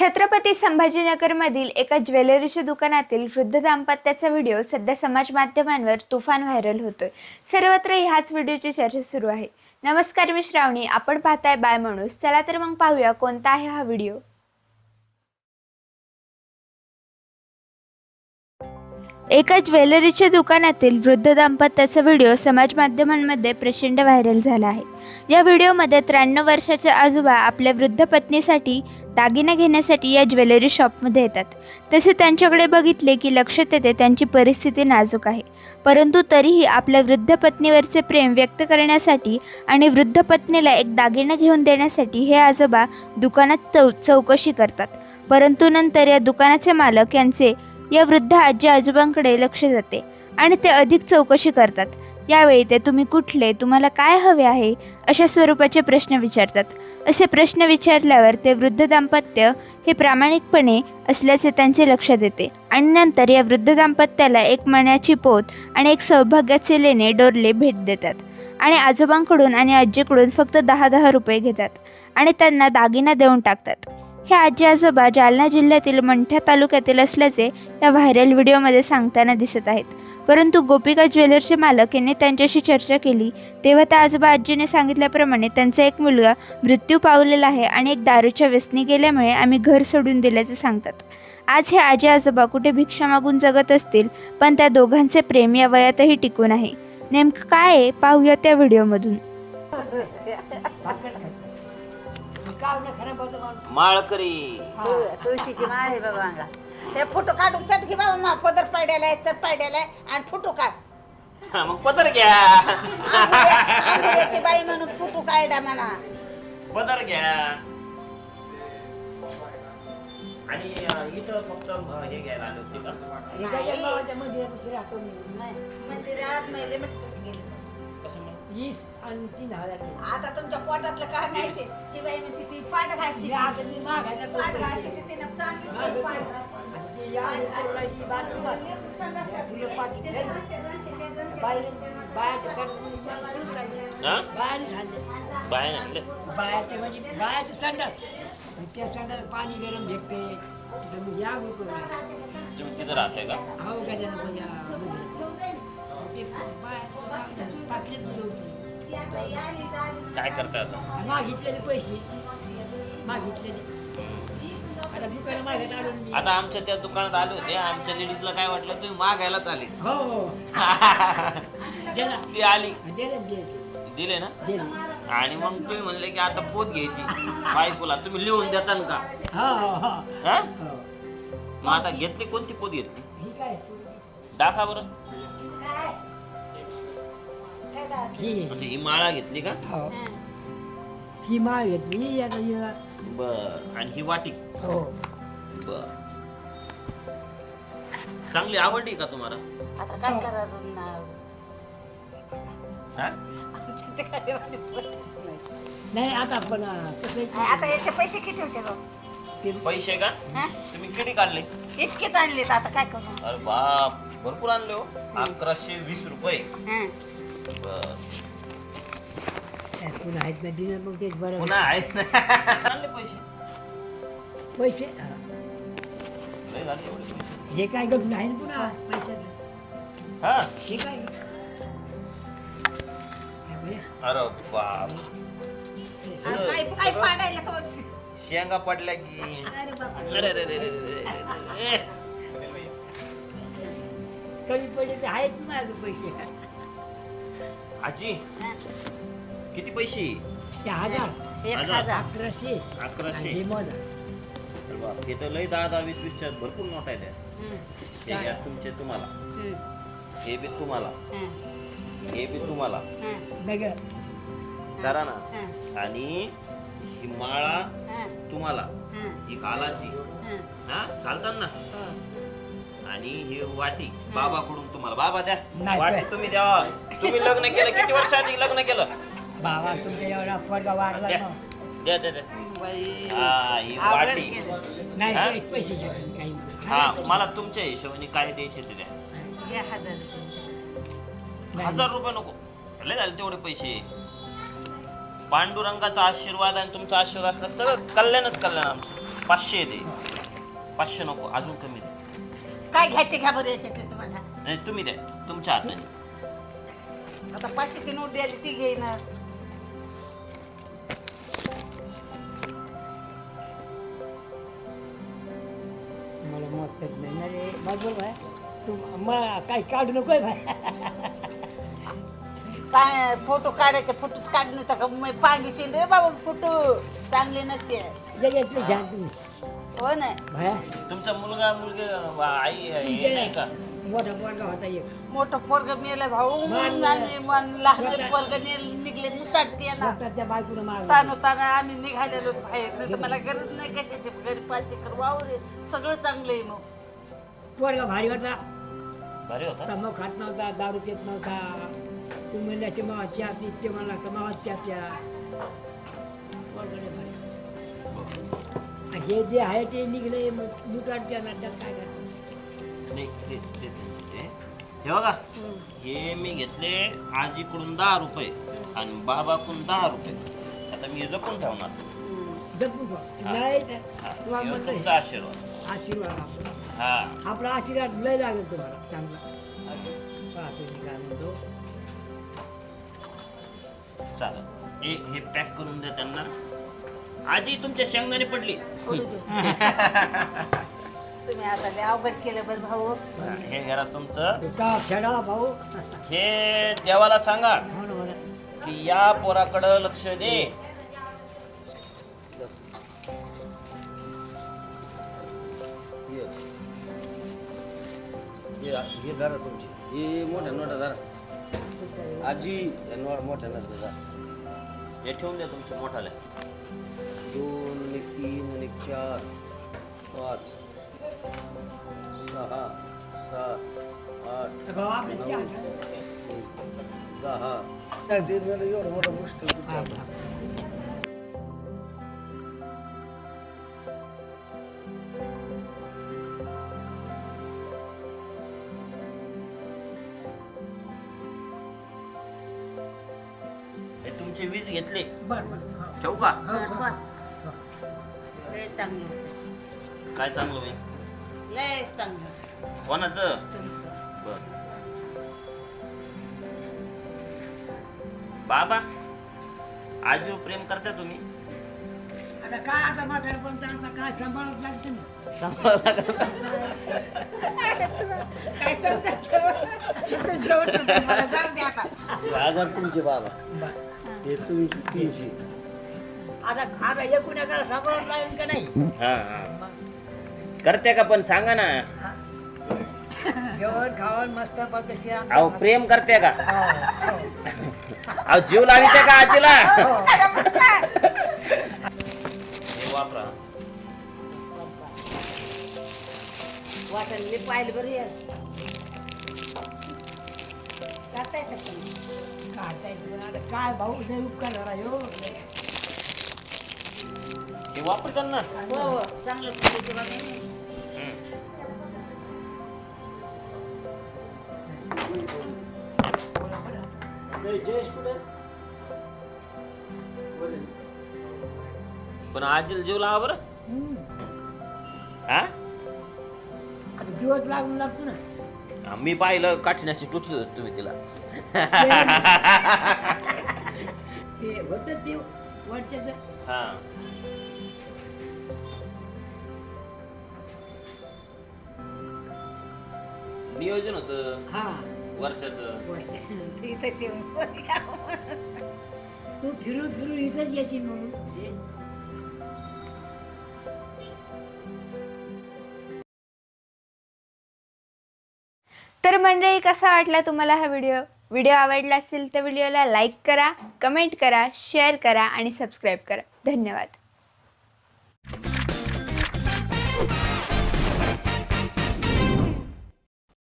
छत्रपती संभाजीनगरमधील एका ज्वेलरीच्या दुकानातील वृद्ध दाम्पत्याचा व्हिडिओ सध्या समाज माध्यमांवर तुफान व्हायरल होतोय. सर्वत्र ह्याच व्हिडिओची चर्चा सुरू आहे. नमस्कार मी श्रावणी. आपण पाहताय बाय माणूस चला तर मग पाहूया कोणता आहे हा व्हिडिओ. एका ज्वेलरीच्या दुकानातील वृद्ध दाम्पत्याचा व्हिडिओ समाज माध्यमांमध्ये प्रचंड व्हायरल झाला आहे. या व्हिडिओमध्ये त्र्याण्णव वर्षाचे आजोबा आपल्या वृद्ध पत्नीसाठी दागिना घेण्यासाठी या ज्वेलरी शॉपमध्ये येतात. तसे त्यांच्याकडे बघितले की लक्षात येते त्यांची परिस्थिती नाजूक आहे. परंतु तरीही आपल्या वृद्ध पत्नीवरचे प्रेम व्यक्त करण्यासाठी आणि वृद्ध पत्नीला एक दागिना घेऊन देण्यासाठी हे आजोबा दुकानात चौ चौकशी करतात. परंतु नंतर या दुकानाचे मालक यांचे या वृद्ध आजी आजोबांकडे लक्ष जाते आणि ते अधिक चौकशी करतात. यावेळी ते तुम्ही कुठले? तुम्हाला काय हवे आहे? अशा स्वरूपाचे प्रश्न विचारतात. असे प्रश्न विचारल्यावर ते वृद्ध दाम्पत्य हे प्रामाणिकपणे असल्याचे त्यांचे लक्षात येते आणि नंतर या वृद्ध दाम्पत्याला एक मण्याची पोत आणि एक सौभाग्याचे लेणे डोरले भेट देतात आणि आजोबांकडून आणि आजीकडून फक्त दहा दहा रुपये घेतात आणि त्यांना दागिना देऊन टाकतात. हे आजी आजोबा जालना जिल्ह्यातील मंठा तालुक्यातील असल्याचे या व्हायरल व्हिडिओमध्ये सांगताना दिसत आहेत. परंतु गोपिका ज्वेलर्सचे मालक यांनी त्यांच्याशी चर्चा केली. तेव्हा त्या आजोबा आजीने सांगितल्याप्रमाणे त्यांचा एक मुलगा मृत्यू पावलेला आहे आणि एक दारूच्या व्यसनी गेल्यामुळे आम्ही घर सोडून दिल्याचे सांगतात. आज हे आजी आजोबा कुठे भिक्षा मागून जगत असतील पण त्या दोघांचे प्रेम या वयातही टिकून आहे. नेमकं काय आहे? पाहूया त्या व्हिडिओमधून. माळकरी. तुळशीची माळ आहे बाबा अंगा ते फोटो काढून चट घे बाबा मा पदर पाड्याला आहे चट पाड्याला आहे आणि फोटो काढ. हा, मग पदर घ्या. त्याची बाई म्हणून फोटो काढा म्हणा. पदर घ्या. आणि अं, इथं फक्त अं, हे घ्यायला आले होते का? मंदिरात गेली कसं म्हणून? वीस आणि तीन हजार. आता तुमच्या पोटातलं काय माहिती ती बाई म्हणते ती पाठ घाशी मी आता मी मागायला पाठ. घाशी ती तिनं चांगली पाठ घाशी. आणि ते या पाठी. बाई- बायाच्या संडास झाले. हा? बायाने झाले. बाहेर आणले बायाचे म्हणजे बायाचे संडास आणि त्या संडास पाणी गरम भेटते तिथं मग या ग्रुप तुम्ही तिथं राहताय का हो गजानन बाया काय करताय आता? मागितलेले पैसे. मागितलेले. आता दुकानं मागत आलो मी आता आमच्या त्या दुकानात आले होते. आमच्या लेडीजला काय वाटलं तुम्ही मागायलाच आले. हो. हो दिला. ती आली. दिले दिले दिले ना? दिले. आणि मग तुम्ही म्हणले की आता पोत घ्यायची. बायकोला. तुम्ही लिहून देताल का? हा हा. हा? हा. हो मग आता घेतली कोणती पोत घेतली? ही काय? दाखवा बरं. ही म्हणजे ही माळा घेतली का? हो. ही. माळ घेतली आता हिला बर. आणि ही वाटी? हो. बर. चांगली आवडली का तुम्हाला? आता काय करायचं ना हा? आमच्या ते काय माहीत नाही. नाही आता पण अं, कसं आहे आता याचे पैसे किती होते गं? पैसे का? हा? तुम्ही किती काढले? इतकेच आणलेत आता काय करू? अरे बाप. भरपूर आणले हो. अकराशे वीस रुपये. हा. पुन्हा आहेत ना दिलं मग तेच बरं. पुन्हा आहेत ना? आणले पैसे. पैसे? हा. लय झाले एवढे पैसे. हे काय गप नाही ना पुन्हा पैसे हा. हे काय? हे बघ. अरे बाप. आणि काय काय पाडायला तो? शेंगा पडल्या की. अरे बापा अरे अरे अरे अरे अरे अरे. कमी पडले आहेत ना माझे पैसे. आजी किती पैसे ते हजार एक हजार. हजार अकराशे अकराशे आणि हे मोजा अरे बाप हे तर लय दहा दहा वीस वीसच्या भरपूर नोट आहेत या. हम्म. हे घ्या तुमचे तुम्हाला हम्म. हे बी तुम्हाला हा. हे बी तुम्हाला हा. बघ करा ना हा. आणि ही माळा हा. तुम्हाला हा. ही घालाची हा. हा घालतात ना हो. आणि ही वाटी बाबाकडून तुम्हाला बाबा द्या नाही, वाटी. तुम्ही द्या तुम्ही लग्न केलं किती वर्षांनी लग्न केलं बाबा तुमच्या एवढा पोरगा वारला द्या ना द्या द्या द्या. बाई. हा ही आवरण वाटी केलं. नाही हा? पैसे- पैसे घ्या तुम्ही काही नाही. हा हजार. मला तुमच्या हिशोबाने काय द्यायचे ते द्या हजार रुपये. नाही. हजार रुपये नको लय झाले तेवढे पैसे पांडुरंगाचा आशीर्वाद आणि तुमचा आशीर्वाद असला तर सगळं कल्याणच कल्याण आमचं पाचशे दे पाचशे नको अजून कमी दे काय घ्यायचे घ्या बरं याच्यातले तुम्हाला नाही तुम्ही द्या तुमच्या हाताने आता पाचशेची नोट द्यायला ती घेईना मला मत येत नाही. ना रे बरोबर भाई तू काही काढू नकोय भाई काय फोटो काढायचे फोटोच काढणे तर मी पांगिशील रे बाबा फोटो. चांगले नसते. घ्या तुम्ही हो ना. भाया तुमचा मुलगा मुलगी आई हे नाही का? मोठा पोरगा होता एक मोठं पोरग मेलं भाऊ मान- आणि मन लहान पोरग निघले मुताडते ना स्वतःच्या बायकोनं मारला. ताना ताना आम्ही निघालेलो बाहेर. नाही तर मला गरज नाही कशाची. घरी पाच एकर वावर आहे. सगळं चांगलं आहे मग. पोरगा भारी होता. भारी होता? तंबाखू खात नव्हता दारू पित नव्हता. तू म्हणल्याचे मावा चहा पीत ते मला का मावा चहा प्या. भारी. हे जे आहे ते निघले मुकाट त्या नाट्यात काय करतात नाही ते ते त्यांचे ते हे बघा. हे मी घेतले आजीकडून दहा रुपये आणि बाबाकडून दहा रुपये. आता मी हे जपून ठेवणार. जपून ठेवा. हा, तुम्हाला हे. तुमचा आशीर्वाद. आशीर्वाद आपला. हा. आपला आशीर्वाद लय लागेल तुम्हाला. चांगला. पहा तुम्ही काय म्हणतो. चालेल. हे हे पॅक करून द्या त्यांना. आजी तुमच्या शेंगदाणे पडली. तुम्ही आता लय अवघड केलं बरं भाऊ. हे घरा तुमचं का खेळा भाऊ? हे देवाला सांगा हो हो की या पोराकडं लक्ष दे. हे धरा तुमची. हे मोठ्या नोटा धरा आजी या नोट मोठ्या धरा हे ठेवून द्या तुमच्या मोठाल्या. दोन आणि तीन आणि चार. पाच. सहा सात आठ. दहा ते मला एवढं मोठं मुश्किल हा, कुठं? तुमचे वीस घेतले बर बर. ठेवू का. काय चांगलं होईल लय चांगलं कोणाचं? तुमचं बर. बाबा प्रेम करता तुम्ही? आता काय आता म्हातारा पण आता काय सांभाळत लागतं ना. काय समजायचं जवळ ठेवतो मला जाऊ दे आता. हजार तुमचे बाबा. बर. हे तुमचे तीनशे. आता आता एकूण एकाला सांभाळत लागेल का नाही? हा हा. करते का पण सांगा ना. जेवण खावण मस्त पद्धती अहो प्रेम करते का? हो, अहो जीव लाविते का आजीला? हे. वापरा. वाटण पाहिलं बरं यार करताय का? काय आता काय भाऊ लय उपकार झाला हो हे वापरतात ना हो हो. चांगलं. जयेश कुठे पण आजीला जीव लावा बरं. हा आता दिवस लागून लागतो ना. हा, मी पाहिलं काठीण्याची टोचली होती तुम्ही तिला. हे होतं ते वरच्याच. हा. नियोजन होतं. हा. वर्षाचं तू फिरून फिरून इथंच येशील म्हणून. हे तर मंडळी कसा वाटला तुम्हाला हा व्हिडिओ? व्हिडिओ आवडला असेल तर व्हिडिओला लाईक करा कमेंट करा शेअर करा आणि सबस्क्राईब करा. धन्यवाद.